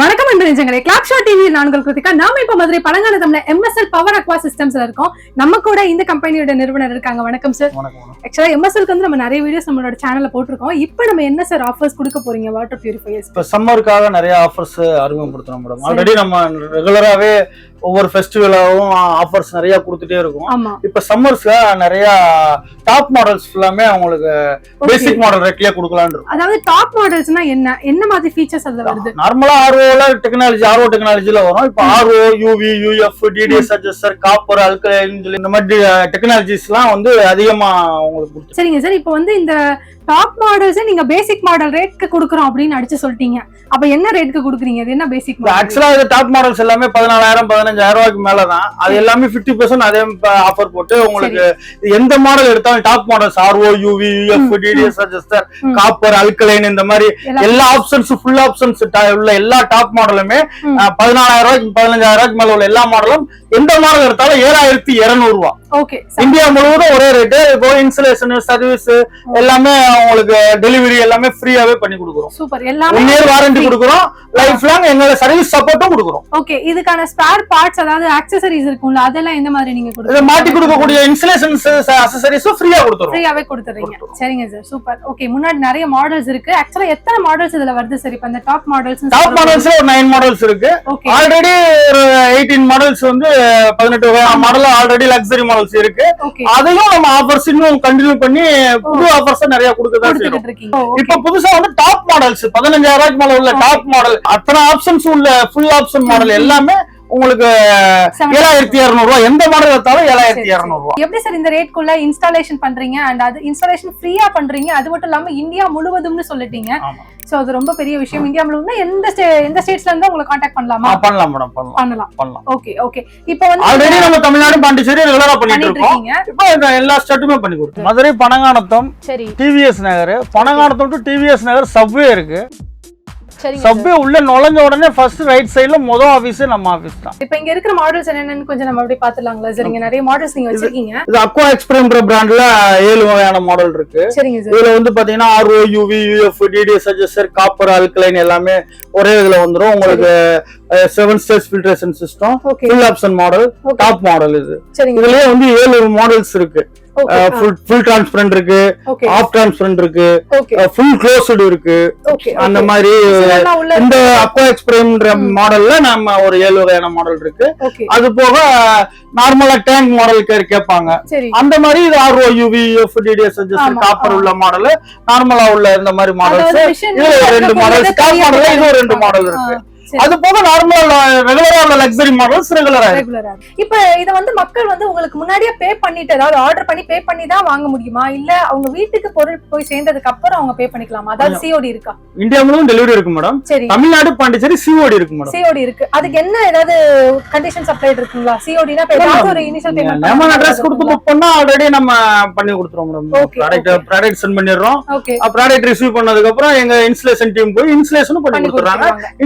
வணக்கம் அன்பு நெஞ்சங்களே. கிளாப் ஷாட் டிவி நான் உங்கள் கிருத்திகா. நாம இப்ப மதுரை பழங்காலத்தம்ல எம்எஸ்எல் பவர் அக்வா சிஸ்டம்ஸ்ல இருக்கோம். நம்ம கூட இந்த கம்பெனியோட நிறுவனர் இருக்காங்க. வணக்கம் சார். ஆக்சுவலா எம்எஸ்எல்க்கு வந்து நம்ம நிறைய வீடியோஸ் நம்மளோட சேனல்ல போட்டிருக்கோம். இப்போ நம்ம என்ன சார் ஆஃபர்ஸ் கொடுக்க போறீங்க? வாட்டர் பியூரிஃபையர்ஸ் இப்ப சம்மருக்காக நிறைய ஆஃபர்ஸ் அறிமுகப்படுத்துறோம் மேடம் ஆல்ரெடி நம்ம ரெகுலராகவே ஒவ்வொரு ஃபெஸ்டிவலாகவும் ஆஃபர்ஸ் நிறைய கொடுத்துட்டே இருக்கும். இப்ப சம்மர்ஸ்ல நிறைய டாப் மாடல்ஸ் ஃபுல்லாமே அவங்களுக்கு பேசிக் மாடல் ரேட்லயே கொடுக்கலான்னு இருக்கும். அதாவது டாப் மாடல்ஸ்னா என்ன? என்ன மாதிரி ஃபீச்சர்ஸ் அதுல வருது? நார்மலா ஆர்ஓல டெக்னாலஜி ஆர்ஓ டெக்னாலஜில வரும். இப்ப RO UV UF TDS adjuster copper alkaline இந்த மாதிரி டெக்னாலஜிஸ்லாம் வந்து அதிகமா உங்களுக்கு சரிங்க சார். இப்போ வந்து இந்த டாப் மாடல்ஸ் நீங்க பேசிக் மாடல் ரேட்க்கு கொடுக்குறோம் அப்படின்னு அடிச்சு சொல்லிட்டீங்க. அப்ப என்ன ரேட்க்கு கொடுக்குறீங்க? இது என்ன பேசிக் மாடல் ஆக்சுவலா டாப் மாடல்ஸ் எல்லாமே பதினாலாயிரம் பதினஞ்சாயிரம் ரூபாய்க்கு மேலதான் அது எல்லாமே பிப்டி பர்சன்ட் அதே ஆஃபர் போட்டு உங்களுக்கு எந்த மாடல் எடுத்தாலும் top models RO UV UF TDS adjuster. Copper alkaline இந்த மாதிரி எல்லா ஆப்ஷன்ஸ் ஃபுல் ஆப்ஷன்ஸ் உள்ள எல்லா டாப் மாடலுமே. பதினாலாயிரம் ரூபாய்க்கு பதினஞ்சாயிரம் ரூபாய்க்கு மேல உள்ள எல்லா மாடலும் எந்த மாடல் எடுத்தாலும் ஏழாயிரத்தி இருநூறு ரூபா இந்தியா முழுவதும் ஒரே ரேட்டு இப்போ இன்ஸ்டலேஷன் சர்வீஸ் எல்லாமே உங்களுக்கு டெலிவரி எல்லாமே ஃப்ரீயாவே பண்ணி கொடுக்குறோம். சூப்பர் ஒன் எல்லாமே இயர் வாரண்டி கொடுக்குறோம். லைஃப் லாங் எங்களோட சர்வீஸ் சப்போர்ட்டும் கொடுக்குறோம். ஓகே இதுக்கான ஸ்பேர் பார்ட்ஸ் அதாவது ஆக்சசரிஸ் இருக்கும்ல அதெல்லாம் எந்த மாதிரி நீங்க இதை கொடுக்குறீங்க? மாட்டி கொடுக்கக்கூடிய இன்ஸ்டலேஷன்ஸ் அசசரிஸும் ஃப்ரீயா கொடுத்துரும் ஃப்ரீயாவே கொடுத்துறீங்க. சரிங்க சார் சூப்பர் ஓகே முன்னாடி நிறைய மாடல்ஸ் இருக்கு. ஆக்சுவலா எத்தனை மாடல்ஸ் இதுல வருது சார் இப்ப இந்த டாப் மாடல்ஸ் டாப் மாடல்ஸ் ஒரு நைன் மாடல்ஸ் இருக்கு. ஆல்ரெடி ஒரு எயிட்டீன் மாடல்ஸ் வந்து பதினெட்டு வகையான மாடல் ஆல்ரெடி லக்ஸரி மாடல்ஸ் இருக்கு. அதையும் நம்ம ஆஃபர்ஸ் இன்னும் கண்டினியூ பண்ணி புது ஆஃபர்ஸ் நிறைய கொடுக்கதான் செய்யறோம் இப்ப புதுசா வந்து டாப் மாடல்ஸ் பதினஞ்சாயிரம் ரூபாய்க்கு மேல உள்ள டாப் மாடல் அத்தனை ஆப்ஷன்ஸ் உள்ள ஃபுல் ஆப்ஷன் மாடல் எல்லாமே உங்களுக்கு ஏழாயிரத்தி இருநூறு ரூபாய் எந்த மாடல் எடுத்தாலும் ஏழாயிரத்தி இருநூறு ரூபாய் எப்படி சார் இந்த ரேட்குள்ள இன்ஸ்டாலேஷன் பண்றீங்க? அண்ட் அது இன்ஸ்டாலேஷன் ஃப்ரீயா பண்றீங்க? அது மட்டும் இல்லாம இந்தியா முழுவதும்னு சொல்லிட்டீங்க. சோ அது ரொம்ப பெரிய விஷயம். இந்தியா முழுவதும் எந்த எந்த ஸ்டேட்ஸ்ல இருந்து உங்களை காண்டாக்ட் பண்ணலாமா? பண்ணலாம் மேடம் பண்ணலாம். பண்ணலாம். ஓகே ஓகே இப்போ வந்து ஆல்ரெடி நம்ம தமிழ்நாடு பாண்டிச்சேரி ரெகுலரா பண்ணிட்டு இருக்கோம். இப்போ எல்லா ஸ்டேட்டுமே பண்ணி கொடுத்தோம் மதுரை பனங்கானத்தம் சரி. TVS Nagar. Panangkanatham to TVS Nagar subway இருக்கு. சப்வே உள்ள நுழைஞ்ச உடனே ஃபர்ஸ்ட் ரைட் சைடுல மொதல் ஆபீஸ் நம்ம ஆபீஸ் தான். இப்போ இங்க இருக்கிற மாடல்ஸ் என்னென்னு கொஞ்சம் நம்ம அப்படியே பாத்துலாங்களா சார் இங்க நிறைய மாடல்ஸ் நீங்க வச்சிருக்கீங்க. இது அக்வா எக்ஸ்பிரம்ன்ற பிராண்ட்ல ஏழு வகையான மாடல் இருக்கு. சரிங்க சார் இதுல வந்து பாத்தீங்கன்னா RO UV UF TDS adjuster copper alkaline எல்லாமே ஒரே இதுல வந்துரும். உங்களுக்கு seven stage filtration system full option model top model இது. சரிங்க இதுலயே வந்து ஏழு மாடல்ஸ் இருக்கு. ஃபுல் டிரான்ஸ்பரண்ட் இருக்கு. ஓகே ஆஃப் டிரான்ஸ்பரண்ட் இருக்கு. ஃபுல் க்ளோஸ்டு இருக்கு. ஓகே அந்த மாதிரி உள்ள இந்த அக்வா எக்ஸ்பிரம்ன்ற மாடல்ல நம்ம ஒரு ஏழு வகையான மாடல் இருக்கு. அது போக நார்மலா டேங்க் மாடல் கேட்பாங்க. அந்த மாதிரி இது ஆர்ஓ யூவி டிடிஎஸ் காப்பர். உள்ள மாடல் நார்மலா உள்ள இந்த மாதிரி மாடல்ஸ் இதுல ரெண்டு மாடல்ஸ் தெரியாத மாடல் இது ரெண்டு மாடல் இருக்கு. அது போக நார்மலா ரெகுலரா உள்ள லக்ஸரி மாடல்ஸ் ரெகுலரா இப்ப இத வந்து மக்கள் வந்து உங்களுக்கு முன்னாடியே பே பண்ணிட்டு அதாவது ஆர்டர் பண்ணி பே பண்ணி தான் வாங்க முடியுமா? இல்ல அவங்க வீட்டுக்கு பொருள் போய் சேர்ந்ததுக்கு அப்புறம் அவங்க பே பண்ணிக்கலாமா? அதாவது சிஓடி இருக்கா? இந்தியா முழுவதும் டெலிவரி இருக்கு மேடம் சரி. தமிழ்நாடு பாண்டிச்சேரி சிஓடி இருக்கு மேடம் சிஓடி இருக்கு. அதுக்கு என்ன ஏதாவது கண்டிஷன் சப்ளைட் இருக்குங்களா? சிஓடினா ஒரு இனிஷியல் லெமன் அட்ரஸ் கொடுத்து புக் பண்ணா ஆல்ரெடி நம்ம பண்ணி கொடுத்துருவோம் மேடம் ப்ராடக்ட். ப்ராடக்ட் சென்ட் பண்ணிடுறோம். ஓகே ப்ராடக்ட் ரிசீவ் பண்ணதுக்கு அப்புறம் எங்க இன்ஸ்டலேஷன் டீம் போய் இன்ஸ்டலேஷனும் பண்ணி கொடுத்துறாங்க கொடுத்துருவாங்க.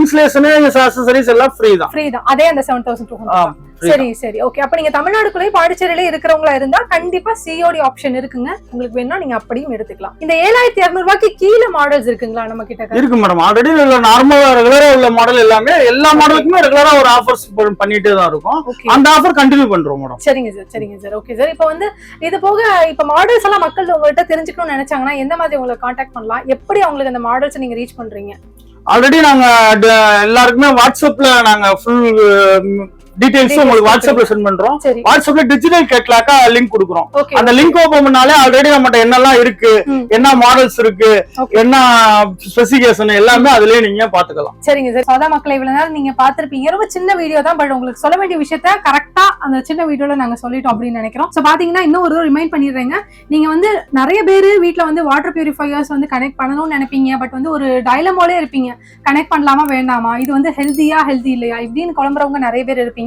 இன்ஸ்டலேஷன் அசசரிஸ் எல்லாம் ஃப்ரீ தான். ஃப்ரீ தான். அதே அந்த செவன் தௌசண்ட் டூ ஆ, free சரி சரி. ஓகே அப்ப நீங்க தமிழ்நாடுக்குள்ளே பாண்டிச்சேரியில இருக்கிறவங்களா இருந்தா கண்டிப்பா சிஓடி ஆப்ஷன் இருக்குங்க. உங்களுக்கு வேணா நீங்க அப்படியும் எடுத்துக்கலாம். இந்த ஏழாயிரத்தி இருநூறு ரூபாய்க்கு கீழே மாடல்ஸ் இருக்குங்களா நம்ம கிட்ட இருக்கு மேடம் ஆல்ரெடி நார்மலா ரெகுலரா உள்ள மாடல் எல்லாமே எல்லா மாடலுக்குமே ரெகுலரா ஒரு ஆஃபர்ஸ் பண்ணிட்டே தான் இருக்கும். அந்த ஆஃபர் கண்டினியூ பண்றோம் மேடம் சரிங்க சார் சரிங்க சார் ஓகே சார் இப்போ வந்து இது போக இப்போ மாடல்ஸ் எல்லாம் மக்கள் உங்கள்கிட்ட தெரிஞ்சுக்கணும்னு நினைச்சாங்கன்னா எந்த மாதிரி உங்களை காண்டாக்ட் பண்ணலாம்? எப்படி அவங்களுக்கு அந்த மாடல்ஸ் நீங்க ரீச் பண்றீங்க? ஆல்ரெடி நாங்க எல்லாருக்குமே வாட்ஸ்அப்ல நாங்க ஃபுல் டீடைல்ஸ் உங்களுக்கு வாட்ஸ்அப்ல சென்ட் பண்றோம். வாட்ஸ்அப்ல டிஜிட்டல் கேட்லாக்கா லிங்க் கொடுக்குறோம். அந்த லிங்க் ஓபன் பண்ணாலே ஆல்ரெடி நம்மகிட்ட என்னெல்லாம் இருக்கு. என்ன மாடல்ஸ் இருக்கு. என்ன ஸ்பெசிபிகேஷன் எல்லாமே அதுலயே நீங்க பாத்துக்கலாம் சரிங்க சார் சாதா மக்களை இவ்வளவு நேரம் நீங்க பார்த்திருப்பீங்க. ரொம்ப சின்ன வீடியோ தான் பட் உங்களுக்கு சொல்ல வேண்டிய விஷயத்த கரெக்டா அந்த சின்ன வீடியோல நாங்க சொல்லிட்டோம் அப்படின்னு நினைக்கிறோம். சோ பாத்தீங்கன்னா இன்னும் ஒரு ரிமைண்ட் பண்ணிடுறேங்க. நீங்க வந்து நிறைய பேர் வீட்ல வந்து வாட்டர் பியூரிஃபையர்ஸ் வந்து கனெக்ட் பண்ணணும்னு நினைப்பீங்க. பட் வந்து ஒரு டைலமோலே இருப்பீங்க. கனெக்ட் பண்ணலாமா வேண்டாமா? இது வந்து ஹெல்தியா ஹெல்தி இல்லையா? இப்படின்னு குழம்புறவங்க நிறைய பேர் இருப்பீங்க.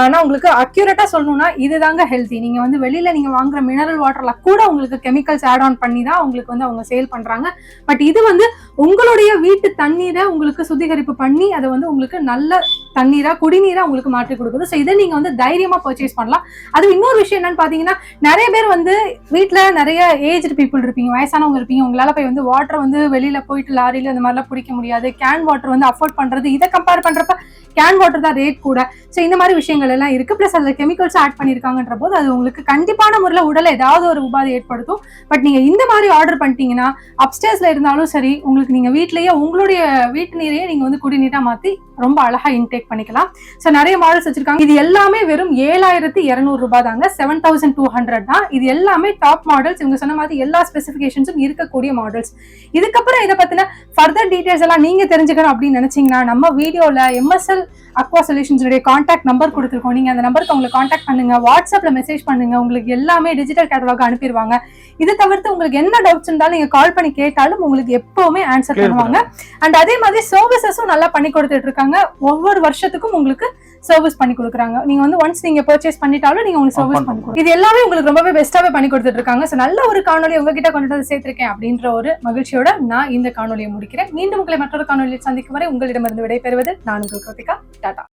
ஆனா உங்களுக்கு அக்யூரேட்டா சொல்லணும்னா இதுதாங்க ஹெல்த்தி நீங்க வந்து வெளியில நீங்க வாங்குற மினரல் வாட்டர்ல கூட உங்களுக்கு கெமிக்கல்ஸ் ஆட் ஆன் பண்ணி தான் உங்களுக்கு வந்து அவங்க சேல் பண்றாங்க. பட் இது வந்து உங்களுடைய வீட்டு தண்ணீரை உங்களுக்கு சுத்திகரிப்பு பண்ணி அதை வந்து உங்களுக்கு நல்ல தண்ணீரா குடிநீரா உங்களுக்கு மாற்றி கொடுக்குது. ஸோ இதை நீங்க வந்து தைரியமா பர்ச்சேஸ் பண்ணலாம். அது இன்னொரு விஷயம் என்னன்னு பாத்தீங்கன்னா நிறைய பேர் வந்து வீட்டுல நிறைய ஏஜ்டு பீப்புள் இருப்பீங்க வயசானவங்க இருப்பீங்க. உங்களால போய் வந்து வாட்டர் வந்து வெளியில போயிட்டு லாரியில இந்த மாதிரிலாம் பிடிக்க முடியாது. கேன் வாட்டர் வந்து அஃபோர்ட் பண்றது. இதை கம்பேர் பண்றப்ப கேன் வாட்டர் தான் ரேட் கூட. ஸோ இந்த மாதிரி விஷயங்கள் எல்லாம் இருக்கு. ப்ளஸ் அதில் கெமிக்கல்ஸ் ஆட் பண்ணியிருக்காங்கன்ற போது அது உங்களுக்கு கண்டிப்பான முறையில் உடலை ஏதாவது ஒரு உபாதை ஏற்படுத்தும். பட் நீங்க இந்த மாதிரி ஆர்டர் பண்ணிட்டீங்கன்னா அப்டேஸ்ல இருந்தாலும் சரி உங்களுக்கு நீங்க வீட்லயே உங்களுடைய வீட்டு நீரையே நீங்க வந்து குடிநீராக மாத்தி ரொம்ப அழகா இன்டேக் பண்ணிக்கலாம். ஸோ நிறைய மாடல்ஸ் வச்சிருக்காங்க. இது எல்லாமே வெறும் ஏழாயிரத்தி இருநூறு ரூபாய் தாங்க. செவன் தௌசண்ட் டூ ஹண்ட்ரட் தான். இது எல்லாமே டாப் மாடல்ஸ் இவங்க சொன்ன மாதிரி எல்லா ஸ்பெசிஃபிகேஷன்ஸும் இருக்கக்கூடிய மாடல்ஸ் இதுக்கப்புறம் இதை பத்தின ஃபர்தர் டீடைல்ஸ் எல்லாம் நீங்க தெரிஞ்சுக்கணும் அப்படின்னு நினைச்சீங்கன்னா நம்ம வீடியோல எம்எஸ்எல் அக்வா சொல்யூஷன்ஸுடைய காண்டாக்ட் நம்பர் கொடுத்துருக்கோம். நீங்க அந்த நம்பருக்கு உங்களுக்கு காண்டாக்ட் பண்ணுங்க. வாட்ஸ்அப்ல மெசேஜ் பண்ணுங்க. உங்களுக்கு எல்லாமே டிஜிட்டல் கேட்டலாக் அனுப்பிடுவாங்க. இது தவிர்த்து உங்களுக்கு என்ன டவுட்ஸ் இருந்தாலும் நீங்க கால் பண்ணி கேட்டாலும் உங்களுக்கு எப்பவுமே ஆன்சர் பண்ணுவாங்க அண்ட் அதே மாதிரி சர்வீசஸும் நல்லா பண்ணி கொடுத்துட்டு இருக்காங்க. ஒவ்வொரு வருஷத்துக்கும் உங்களுக்கு சர்வீஸ் பண்ணி கொடுக்குறாங்க. நீங்க வந்து ஒன்ஸ் நீங்க பர்ச்சேஸ் பண்ணிட்டாலும் நீங்க உங்களுக்கு சர்வீஸ். பண்ணி இது எல்லாமே உங்களுக்கு ரொம்பவே பெஸ்ட்டாவே பண்ணி கொடுத்துட்டு இருக்காங்க. ஸோ நல்ல ஒரு காணொலி உங்ககிட்ட கொண்டு வந்து சேர்த்திருக்கேன் அப்படின்ற ஒரு மகிழ்ச்சியோட நான் இந்த காணொலியை முடிக்கிறேன். மீண்டும் உங்களை மற்றொரு காணொலியில் சந்திக்கும் வரை உங்களிடமிருந்து விடைபெறுவது நான் உங்கள் கிருத்திகா. டாடா